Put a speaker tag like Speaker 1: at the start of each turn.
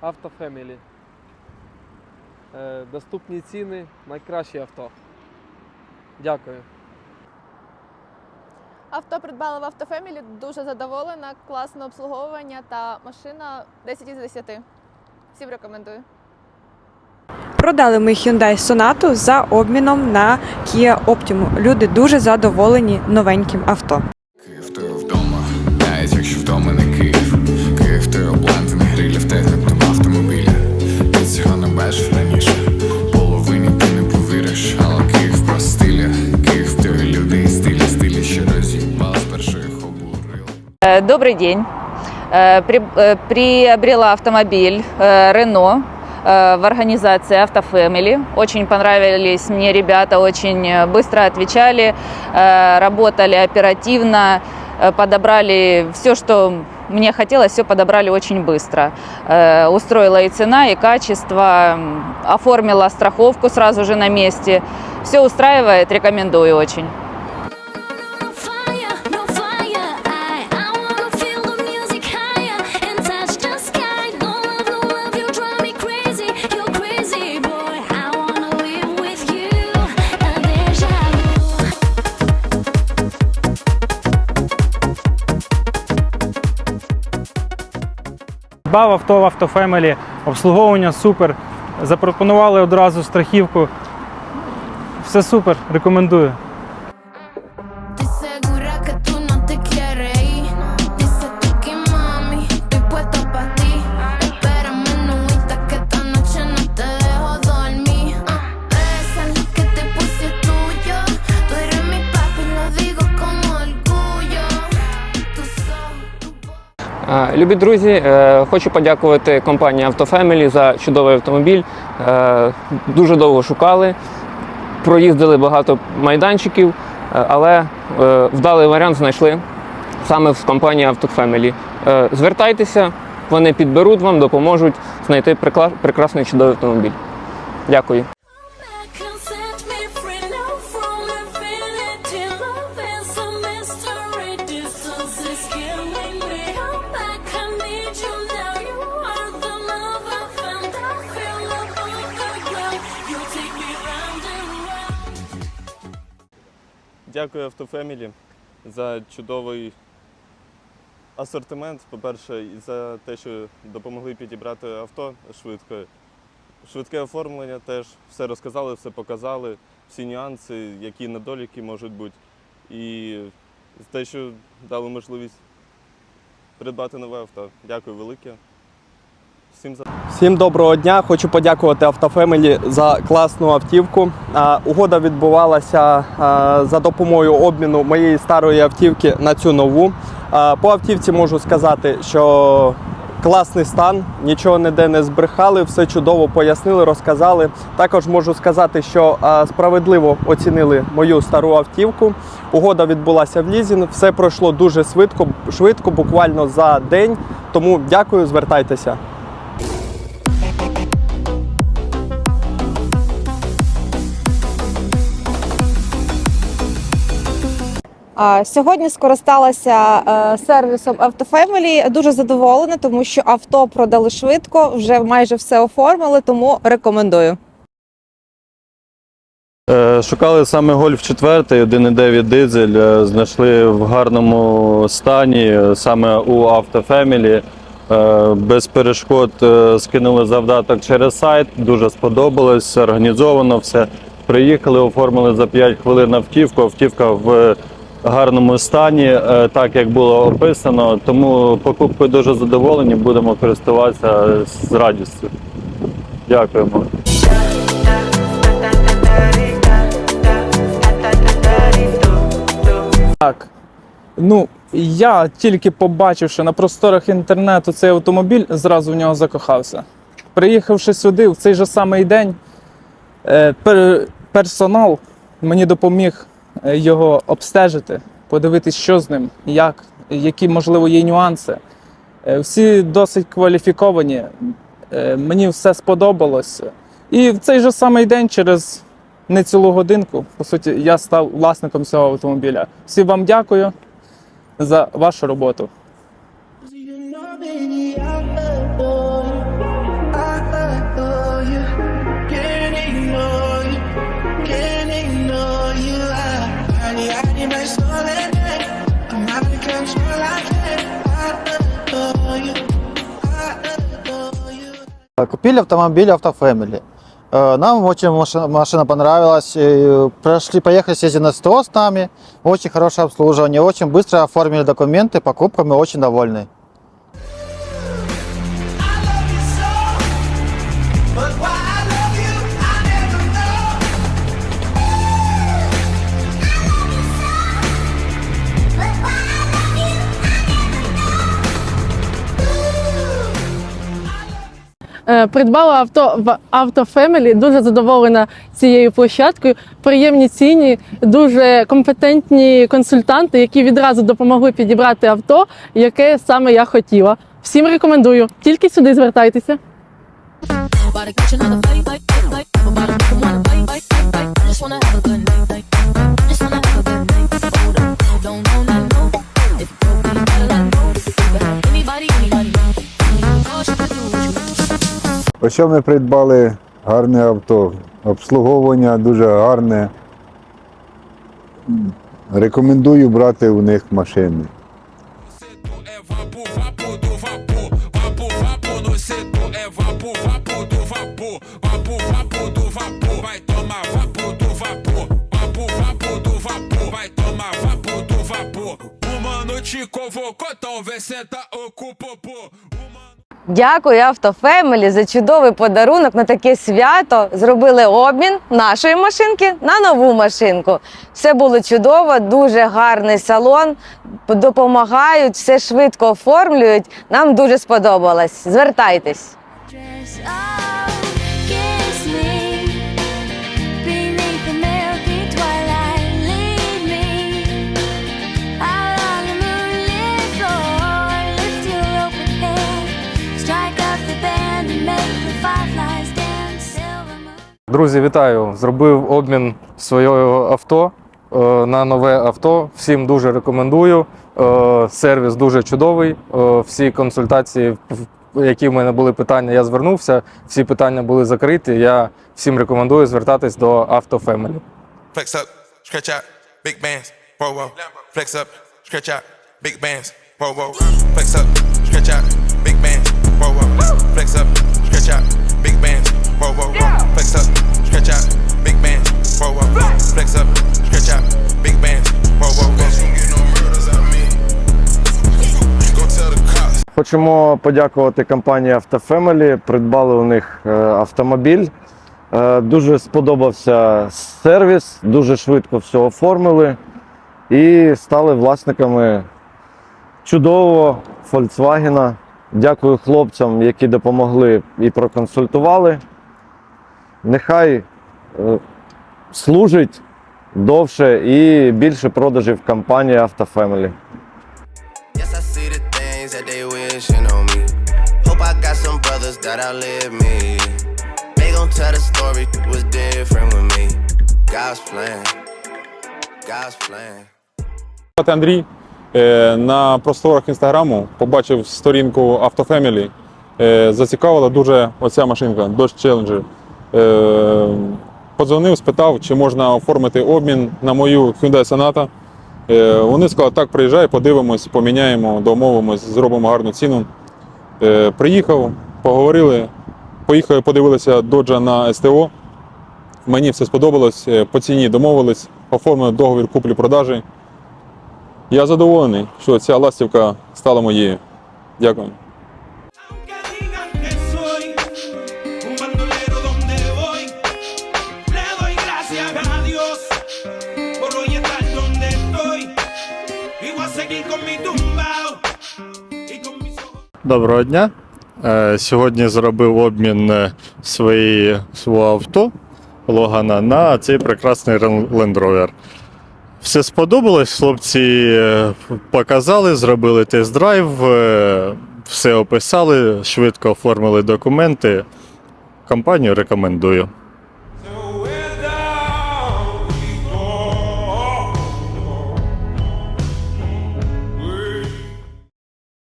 Speaker 1: Автофемілі. Е, Доступні ціни, найкращі авто. Дякую.
Speaker 2: Авто придбала в автофемілі, дуже задоволена, класне обслуговування та машина 10 із 10. Всім рекомендую.
Speaker 3: Продали ми Hyundai Sonata за обміном на Kia Optima. Люди дуже задоволені новеньким авто.
Speaker 4: Добрый день. Э, э, Приобрела автомобиль э, Renault э, в организации Автофэмили. Очень понравились мне ребята, очень э, быстро отвечали, э, работали оперативно, э, подобрали все, что мне хотелось, все подобрали очень быстро. Э, Устроила и цена, и качество, оформила страховку сразу же на месте. Все устраивает, рекомендую очень.
Speaker 5: Бав авто в автофемелі, обслуговування супер. Запропонували одразу страхівку. Все супер, рекомендую.
Speaker 6: Любі друзі, е, хочу подякувати компанії Автофемілі за чудовий автомобіль. Е, Дуже довго шукали, проїздили багато майданчиків, е, але вдалий варіант знайшли саме в компанії Автофемілі. Звертайтеся, вони підберуть вам, допоможуть знайти прекрасний чудовий автомобіль. Дякую.
Speaker 7: Дякую Автофемілі за чудовий асортимент. По-перше, і за те, що допомогли підібрати авто швидко. Швидке оформлення теж все розказали, все показали, всі нюанси, які недоліки можуть бути. І за те, що дали можливість придбати нове авто. Дякую велике. Всім за.
Speaker 8: Всім доброго дня. Хочу подякувати Автофемелі за класну автівку. Угода відбувалася за допомогою обміну моєї старої автівки на цю нову. По автівці можу сказати, що класний стан, нічого ніде не збрехали, все чудово пояснили, розказали. Також можу сказати, що справедливо оцінили мою стару автівку. Угода відбулася в лізінг, все пройшло дуже швидко, швидко, буквально за день. Тому дякую, звертайтеся.
Speaker 3: Сьогодні скористалася е, сервісом Автофемелі. Дуже задоволена, тому що авто продали швидко, вже майже все оформили, тому рекомендую.
Speaker 9: Е, Шукали саме Гольф 4, 1.9 дизель, е, знайшли в гарному стані, саме у Автофемілі. Без перешкод скинули завдаток через сайт, дуже сподобалось, організовано все. Приїхали, оформили за 5 хвилин автівку. Автівка в гарному стані, е, так як було описано. Тому покупкою дуже задоволені, будемо користуватися з радістю. Дякуємо.
Speaker 5: Так. Ну, я тільки побачивши на просторах інтернету цей автомобіль, зразу в нього закохався. Приїхавши сюди в цей же самий день, е, персонал мені допоміг його обстежити, подивитись, що з ним, як, які, можливо, є нюанси. Е, Всі досить кваліфіковані. Е, Мені все сподобалось. І в цей же самий день, через не цілу годинку, по суті, я став власником цього автомобіля. Всім вам дякую за вашу роботу.
Speaker 10: Купили автомобиль Автофэмили. Э, Нам очень машина, машина понравилась. И Прошли, поехали, съездили на СТО с нами. Очень хорошее обслуживание, очень быстро оформили документы, покупка мы очень довольны.
Speaker 11: Придбала авто в Family, дуже задоволена цією площадкою. Приємні ціні, дуже компетентні консультанти, які відразу допомогли підібрати авто, яке саме я хотіла. Всім рекомендую. Тільки сюди звертайтеся.
Speaker 12: Just wanna have a good night,
Speaker 13: Ось ми придбали гарне авто. Обслуговування дуже гарне. Рекомендую брати у них машини.
Speaker 3: Дякую Автофемелі за чудовий подарунок на таке свято. Зробили обмін нашої машинки на нову машинку. Все було чудово, дуже гарний салон. Допомагають, все швидко оформлюють. Нам дуже сподобалось. Звертайтесь.
Speaker 14: Друзі, вітаю! Зробив обмін свого авто е, на нове авто. Всім дуже рекомендую. Е, Сервіс дуже чудовий. Е, Всі консультації, які в мене були питання, я звернувся. Всі питання були закриті. Я всім рекомендую звертатись до Автофемелі.
Speaker 15: Flex up, stretch out, big bands, whoa whoa. Flex up, stretch out, big bands, whoa. Flex up, stretch out, big bands, whoa. Flex up, stretch out,
Speaker 16: Хочемо подякувати компанії Автофемелі. Придбали у них е, автомобіль. Е, Дуже сподобався сервіс, дуже швидко все оформили і стали власниками чудового Volkswagen. Дякую хлопцям, які допомогли і проконсультували. Нехай е, служить довше і більше продажів компанії Автофемелі.
Speaker 15: Wishing on me. Hope I got some brothers that outlive me. They gon' tell the story was different with me. God's plan. God's plan.
Speaker 17: Андрій. Е, На просторах інстаграму побачив сторінку Автофемілі. Зацікавила дуже оця машинка Dodge Challenger. Е, Подзвонив, спитав, чи можна оформити обмін на мою Hyundai Sonata. Е, Вони сказали, так, приїжджай, подивимось, поміняємо, домовимось, зробимо гарну ціну. Е, Приїхав, поговорили, поїхали, подивилися доджа на СТО. Мені все сподобалось, е, по ціні домовились, оформили договір куплі-продажі. Я задоволений, що ця ластівка стала моєю. Дякую.
Speaker 2: un
Speaker 16: Доброго дня. Е, Сьогодні зробив обмін е, свої, свого авто Логана на цей прекрасний Land Rover. Все сподобалось, хлопці е, показали, зробили тест-драйв, все описали, швидко оформили документи. Компанію рекомендую.